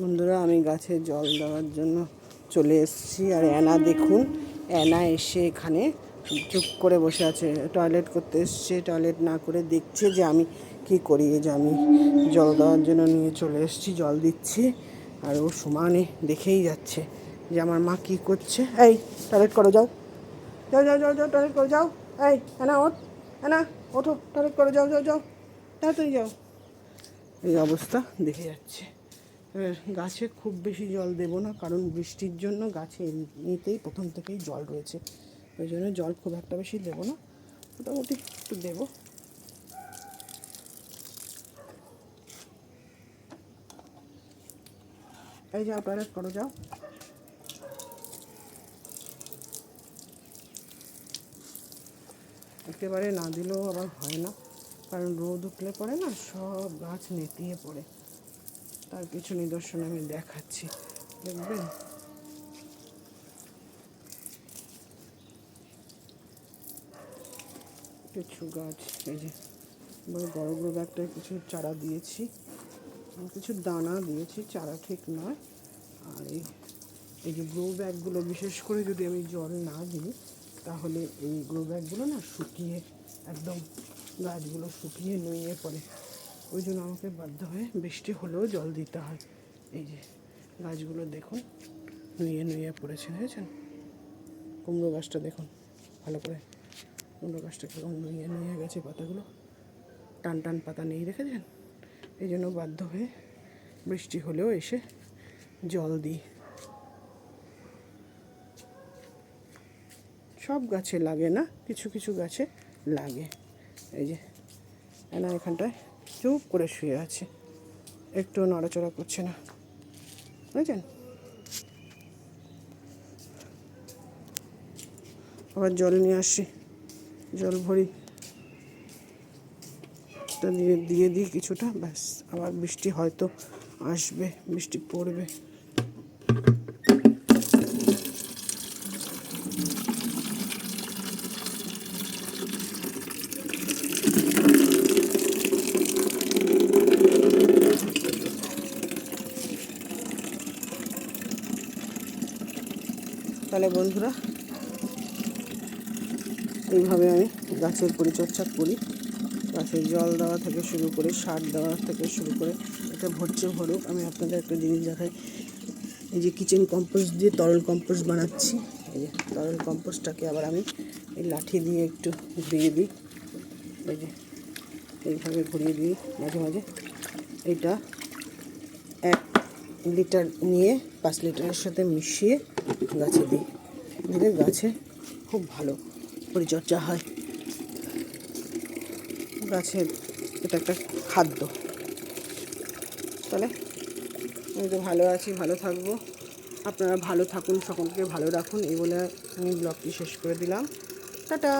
বন্ধুরা, আমি গাছে জল দেওয়ার জন্য চলে এসেছি। আর অ্যানা দেখুন, অ্যানা এসে এখানে চুপ করে বসে আছে। টয়লেট করতে এসছে। টয়লেট না করে দেখছে যে আমি কি করি। যে আমি জল দেওয়ার জন্য নিয়ে চলে এসেছি, জল দিচ্ছি। আর ও সমানে দেখেই যাচ্ছে যে আমার মা কি করছে। এই, টয়লেট করো, যাও। যাও যাও যাও যাও, টয়লেট করো, যাও। এই, অ্যানা, ওঠ। অ্যানা, ওঠো, টয়লেট করো, যাও যাও যাও। তাড়াতাড়ি যাও। এই অবস্থা দেখে যাচ্ছে। গাছে খুব বেশি জল দেব না, কারণ বৃষ্টির জন্য গাছে এমনিতেই প্রথম থেকেই জল রয়েছে। ওই জন্য জল খুব একটা বেশি দেবো না, মোটামুটি একটু দেবো। এই যাও টয়লেট করো, যাও। একেবারে না দিলেও আবার হয় না, কারণ রোদ উঠলে পরে না সব গাছ নেতিয়ে পড়ে। তার কিছু নিদর্শন আমি দেখাচ্ছি। দেখবেন? কিছু গাছ, এই যে বড় বড় বড় একটা কিছু চারা দিয়েছি। কিছু দানা দিয়েছি, চারা ঠিক নয়। আর এই এই যে গ্রো ব্যাগগুলো বিশেষ করে যদি আমি জল না দিই, তাহলে এই গ্রো ব্যাগগুলো না শুকিয়ে, একদম গাছগুলো শুকিয়ে নুয়ে পড়ে। ওই জন্য আমাকে বাধ্য হয়ে বৃষ্টি হলেও জল দিতে হয়। এই যে, গাছগুলো দেখুন, নুয়ে নুয়ে পড়েছে দেখেছেন কুমড়ো গাছটা দেখুন, ভালো করে। কুমড়ো গাছটা কীরকম নুয়ে নুয়ে গেছে পাতাগুলো। টান টান পাতা নেই, দেখেছেন? এই জন্য বাধ্য হয়ে বৃষ্টি হলেও এসে জল দিই। সব গাছে লাগে না, কিছু কিছু গাছে লাগে। এই যে এখানটায় চুপ করে শুয়ে আছে। একটু নড়াচড়া করছে না। বুঝেছেন আবার জল নিয়ে আসি। জল ভরি। দিয়ে দিয়ে দিই কিছুটা, ব্যাস। আবার বৃষ্টি হয়তো আসবে, বৃষ্টি পড়বে। তাহলে বন্ধুরা, এইভাবে আমি গাছের পরিচর্যা করি। গাছের জল দেওয়া থেকে শুরু করে, সার দেওয়া থেকে শুরু করে, এটা ভরছে ভরুক। আমি আপনাদের একটা জিনিস দেখাই। এই যে কিচেন কম্পোস্ট দিয়ে তরল কম্পোস্ট বানাচ্ছি। এই যে তরল কম্পোস্টটাকে আবার আমি এই লাঠি দিয়ে একটু ঘুরিয়ে দিই। এই যে এইভাবে ঘুরিয়ে দিই মাঝে মাঝে। এটা এক লিটার নিয়ে পাঁচ লিটারের সাথে মিশিয়ে গাছে দিই। দিলে গাছে খুব ভালো পরিচর্যা হয়। গাছের এটা একটা খাদ্য। তাহলে আমি তো ভালো আছি, ভালো থাকব। আপনারা ভালো থাকুন, সকলকে ভালো রাখুন, এই বলে আমি ব্লগটি শেষ করে দিলাম। টাটা!